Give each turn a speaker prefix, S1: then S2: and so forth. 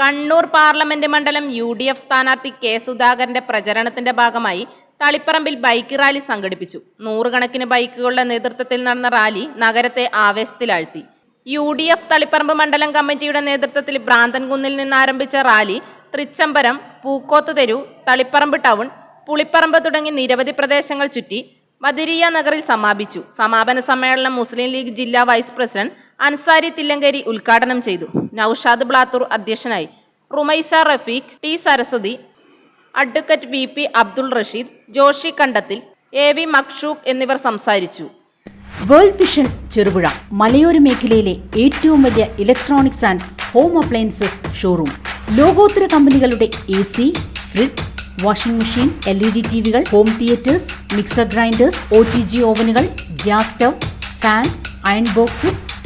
S1: Kannur parliament മണ്ഡലം U D F സ്ഥാനാർത്ഥി K സുധാകരന്റെ പ്രചരണത്തിന്റെ ഭാഗമായി തളിപ്പറമ്പിൽ ബൈക്ക് റാലി സംഘടിപ്പിച്ചു. നൂറുകണക്കിന് ബൈക്കുകളുടെ നേതൃത്വത്തിൽ നടന്ന റാലി നഗരത്തെ ആവേശത്തിലാഴ്ത്തി. യു ഡി എഫ് തളിപ്പറമ്പ് മണ്ഡലം കമ്മിറ്റിയുടെ നേതൃത്വത്തിൽ ഭ്രാന്തൻകുന്നിൽ നിന്ന് ആരംഭിച്ച റാലി തൃച്ചംബരം പൂക്കോത്ത് തെരു തളിപ്പറമ്പ് ടൗൺ പുളിപ്പറമ്പ് തുടങ്ങി നിരവധി പ്രദേശങ്ങൾ ചുറ്റി ബദിരിയ നഗറിൽ സമാപിച്ചു. സമാപന സമ്മേളനം മുസ്ലിം ലീഗ് ജില്ലാ വൈസ് പ്രസിഡന്റ് അൻസാരി തില്ലങ്കേരി ഉദ്ഘാടനം ചെയ്തു. നൌഷാദ് ബ്ലാത്തൂർ അധ്യക്ഷനായി. Rumaisa Rafeeq T Saraswathi advocate V P Abdul Rasheed Joshi Kandathil A V Makshooq എന്നിവർ സംസാരിച്ചു.
S2: വേൾഡ് വിഷൻ ചെറുപുഴ മലയോര മേഖലയിലെ ഏറ്റവും വലിയ electronics and home appliances showroom. ലോകോത്തര കമ്പനികളുടെ A C fridge washing machine L E D T വികൾ home theatres mixer grinders O T G ഓവനുകൾ gas stove fan iron boxes